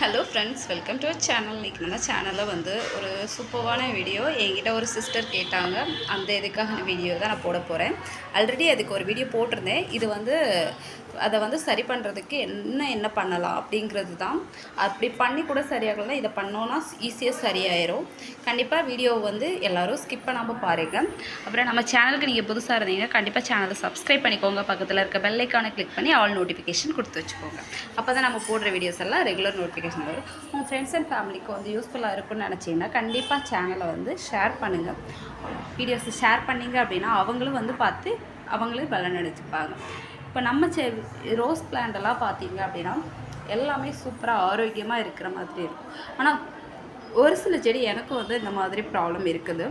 Hello friends welcome to channel இன்றைக்கி நம்ம சேனலில் வந்து ஒரு சூப்பரான வீடியோ என்கிட்ட ஒரு சிஸ்டர் கேட்டாங்க. அந்த இதுக்காக வீடியோ தான் நான் போட போகிறேன் ஆல்ரெடி அதுக்கு ஒரு வீடியோ போட்டிருந்தேன். இது வந்து அதை வந்து சரி பண்ணுறதுக்கு என்ன என்ன பண்ணலாம் அப்படிங்கிறது தான். அப்படி பண்ணி கூட சரியாகலாம் இதை பண்ணோன்னா ஈஸியாக சரியாயிரும். கண்டிப்பாக வீடியோ வந்து எல்லோரும் ஸ்கிப் பண்ணாமல் பாருங்கள் அப்புறம் நம்ம சேனலுக்கு நீங்கள் புதுசாக இருந்தீங்கன்னா கண்டிப்பாக சேனலை சப்ஸ்கிரைப் பண்ணிக்கோங்க. பக்கத்தில் இருக்க பெல் கிளிக் பண்ணி ஆல் நோட்டிஃபிகேஷன் கொடுத்து வச்சுக்கோங்க. அப்போ தான் நம்ம போடுற வீடியோஸ் எல்லாம் ரெகுலர் நோட்டிஃபிகேஷன் வரும். உங்கள் ஃப்ரெண்ட்ஸ் அண்ட் ஃபேமிலிக்கு வந்து யூஸ்ஃபுல்லாக இருக்கும்னு நினச்சிங்கன்னா கண்டிப்பாக சேனலை வந்து ஷேர் பண்ணுங்கள் வீடியோஸை ஷேர் பண்ணீங்க அப்படின்னா அவங்களும் வந்து பார்த்து அவங்களே பலன் அடிச்சுப்பாங்க இப்போ நம்ம செ ரோஸ் பிளான்டெல்லாம் பார்த்தீங்க அப்படின்னா எல்லாமே சூப்பராக ஆரோக்கியமாக இருக்கிற மாதிரி இருக்கும். ஆனால் ஒரு சில செடி எனக்கும் வந்து இந்த மாதிரி ப்ராப்ளம் இருக்குது.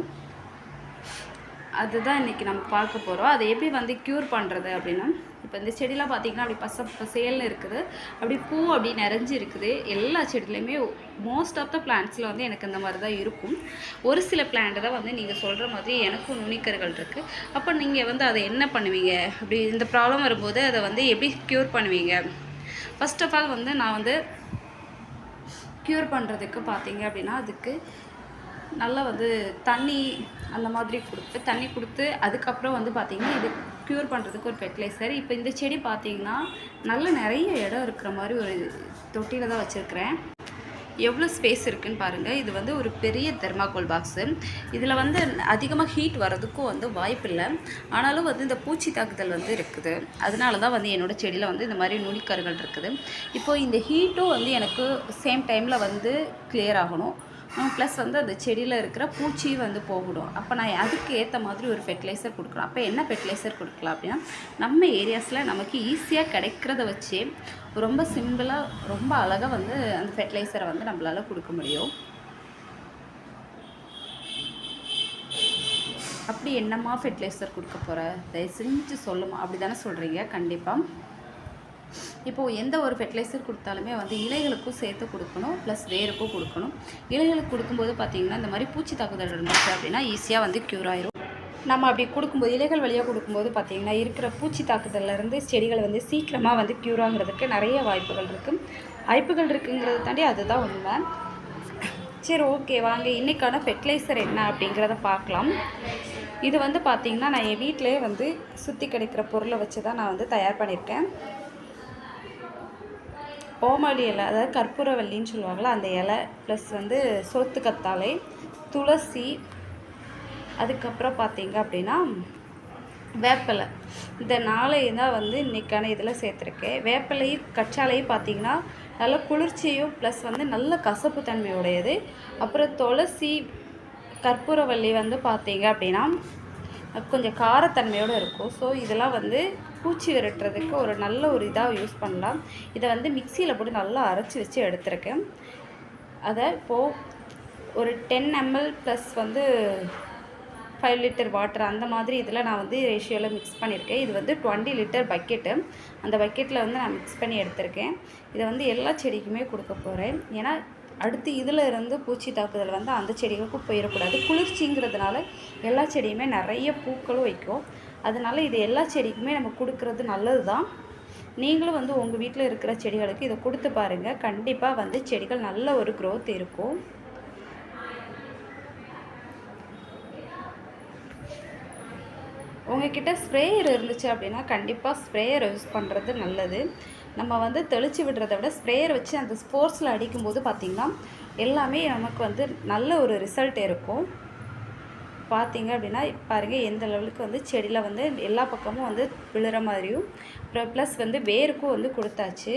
அதுதான் இன்றைக்கி நம்ம பார்க்க போகிறோம் அதை எப்படி வந்து க்யூர் பண்ணுறது அப்படின்னா இப்போ இந்த செடிலாம் பார்த்திங்கன்னா அப்படி பச பசேல்னு இருக்குது. அப்படி பூ அப்படி நிறைஞ்சு இருக்குது எல்லா செடியிலையுமே மோஸ்ட் ஆஃப் த பிளான்ட்ஸில் வந்து எனக்கு இந்த மாதிரி தான் இருக்கும். ஒரு சில பிளான்ட் தான் வந்து நீங்கள் சொல்கிற மாதிரி எனக்கும் நுனிக்கர்கள் இருக்குது அப்போ நீங்கள் வந்து அதை என்ன பண்ணுவீங்க? அப்படி இந்த ப்ராப்ளம் வரும்போது அதை வந்து எப்படி க்யூர் பண்ணுவீங்க? ஃபஸ்ட் ஆஃப் ஆல் வந்து நான் வந்து க்யூர் பண்ணுறதுக்கு பார்த்தீங்க அப்படின்னா அதுக்கு நல்லா வந்து தண்ணி அந்த மாதிரி கொடுத்து தண்ணி கொடுத்து அதுக்கப்புறம் வந்து பார்த்திங்கன்னா இது க்யூர் பண்ணுறதுக்கு ஒரு ஃபெர்டிலைசர் இப்போ இந்த செடி பார்த்திங்கன்னா நல்ல நிறைய இடம் இருக்கிற மாதிரி ஒரு தொட்டியில் தான் வச்சுருக்கிறேன். எவ்வளோ ஸ்பேஸ் இருக்குதுன்னு பாருங்கள் இது வந்து ஒரு பெரிய தெர்மாக்கோல் பாக்ஸு இதில் வந்து அதிகமாக ஹீட் வர்றதுக்கும் வந்து வாய்ப்பு இல்லை. ஆனாலும் வந்து இந்த பூச்சி தாக்குதல் வந்து இருக்குது. அதனால தான் வந்து என்னோடய செடியில் வந்து இந்த மாதிரி நுனிக்கருகள் இருக்குது. இப்போது இந்த ஹீட்டும் வந்து எனக்கு சேம் டைமில் வந்து கிளியர் ஆகணும். ப்ளஸ் வந்து அந்த செடியில் இருக்கிற பூச்சி வந்து போகிடும் அப்போ நான் அதுக்கு ஏற்ற மாதிரி ஒரு ஃபெர்டிலைசர் கொடுக்குறோம் அப்போ என்ன ஃபெர்டிலைசர் கொடுக்கலாம் அப்படின்னா நம்ம ஏரியாஸில் நமக்கு ஈஸியாக கிடைக்கிறத வச்சு ரொம்ப சிம்பிளாக ரொம்ப அழகாக வந்து அந்த ஃபெர்டிலைசரை வந்து நம்மளால் கொடுக்க முடியும். அப்படி என்னம்மா ஃபெர்டிலைசர் கொடுக்க போகிற தயவு செஞ்சு சொல்லுமா அப்படி தானே சொல்கிறீங்க கண்டிப்பாக இப்போது எந்த ஒரு ஃபெர்டிலைசர் கொடுத்தாலுமே வந்து இலைகளுக்கும் சேர்த்து கொடுக்கணும் ப்ளஸ் வேருக்கும் கொடுக்கணும். இலைகளுக்கு கொடுக்கும்போது பார்த்திங்கன்னா இந்த மாதிரி பூச்சி தாக்குதல் இருந்துச்சு அப்படின்னா ஈஸியாக வந்து க்யூர் ஆயிரும். நம்ம அப்படி கொடுக்கும்போது இலைகள் வழியாக கொடுக்கும்போது பார்த்திங்கன்னா இருக்கிற பூச்சி தாக்குதல்லேருந்து செடிகள் வந்து சீக்கிரமாக வந்து க்யூர் ஆகிறதுக்கு நிறைய வாய்ப்புகள் இருக்குது வாய்ப்புகள் இருக்குங்கிறத தாண்டி அதுதான் உண்மை. சரி ஓகே வாங்க. இன்றைக்கான ஃபெர்டிலைசர் என்ன அப்படிங்கிறத பார்க்கலாம். இது வந்து பார்த்திங்கன்னா நான் என் வீட்டிலே வந்து சுற்றி கிடைக்கிற பொருளை வச்சு தான் நான் வந்து தயார் பண்ணியிருக்கேன். ஓமாளி இலை அதாவது கற்பூரவல்லின்னு சொல்லுவாங்களா அந்த இலை ப்ளஸ் வந்து சோத்து கத்தாழை துளசி அதுக்கப்புறம் பார்த்தீங்க அப்படின்னா வேப்பிலை. இந்த நாளையும் தான் வந்து இன்றைக்கான இதில் சேர்த்துருக்கேன் வேப்பிலையும் கச்சாலையும் பார்த்தீங்கன்னா நல்ல குளிர்ச்சியும் ப்ளஸ் வந்து நல்ல கசப்பு தன்மையுடையது. அப்புறம் துளசி கற்பூரவல்லி வந்து பார்த்தீங்க அப்படின்னா கொஞ்சம் காரத்தன்மையோடு இருக்கும். ஸோ இதெல்லாம் வந்து பூச்சி விரட்டுறதுக்கு ஒரு நல்ல ஒரு இதாக யூஸ் பண்ணலாம். இதை வந்து மிக்சியில் போட்டு நல்லா அரைச்சி வச்சு எடுத்துருக்கேன். அதை இப்போது ஒரு டென் எம்எல் ப்ளஸ் வந்து ஃபைவ் லிட்டர் வாட்டர் அந்த மாதிரி இதில் நான் வந்து ரேஷியோவில் மிக்ஸ் பண்ணியிருக்கேன் இது வந்து டுவெண்ட்டி லிட்டர் பக்கெட்டு அந்த பக்கெட்டில் வந்து நான் மிக்ஸ் பண்ணி எடுத்திருக்கேன். இதை வந்து எல்லா செடிக்குமே கொடுக்க போகிறேன் ஏன்னா அடுத்து இதில் இருந்து பூச்சி தாக்குதல் வந்து அந்த செடிகளுக்கும் போயிடக்கூடாது. குளிர்ச்சிங்கிறதுனால எல்லா செடியுமே நிறைய பூக்களும் வைக்கும். அதனால் இது எல்லா செடிக்குமே நம்ம கொடுக்குறது நல்லது தான் நீங்களும் வந்து உங்கள் வீட்டில் இருக்கிற செடிகளுக்கு இதை கொடுத்து பாருங்கள் கண்டிப்பாக வந்து செடிகள் நல்ல ஒரு க்ரோத் இருக்கும். உங்ககிட்ட ஸ்ப்ரேயர் இருந்துச்சு அப்படின்னா கண்டிப்பாக ஸ்ப்ரேயர் யூஸ் பண்ணுறது நல்லது. நம்ம வந்து தெளித்து விடுறத விட ஸ்ப்ரேயர் வச்சு அந்த ஸ்போர்ட்ஸில் அடிக்கும்போது பார்த்திங்கன்னா எல்லாமே நமக்கு வந்து நல்ல ஒரு ரிசல்ட் இருக்கும். பார்த்தீங்க அப்படின்னா பாருங்கள் எந்த லெவலுக்கு வந்து செடியில் வந்து எல்லா பக்கமும் வந்து விழுற மாதிரியும் ப்ளஸ் வந்து வேருக்கும் வந்து கொடுத்தாச்சு.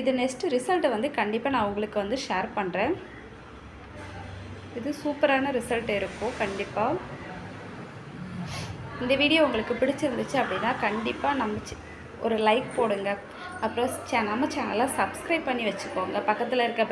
இது நெக்ஸ்ட்டு ரிசல்ட்டை வந்து கண்டிப்பாக நான் உங்களுக்கு வந்து ஷேர் பண்ணுறேன் இது சூப்பரான ரிசல்ட் இருக்கும் கண்டிப்பாக இந்த வீடியோ உங்களுக்கு பிடிச்சிருந்துச்சு அப்படின்னா கண்டிப்பாக நம்ம ஒரு லைக் போடுங்க. அப்புறம் நம்ம சேனலை சப்ஸ்கிரைப் பண்ணி வச்சுக்கோங்க. பக்கத்தில் இருக்க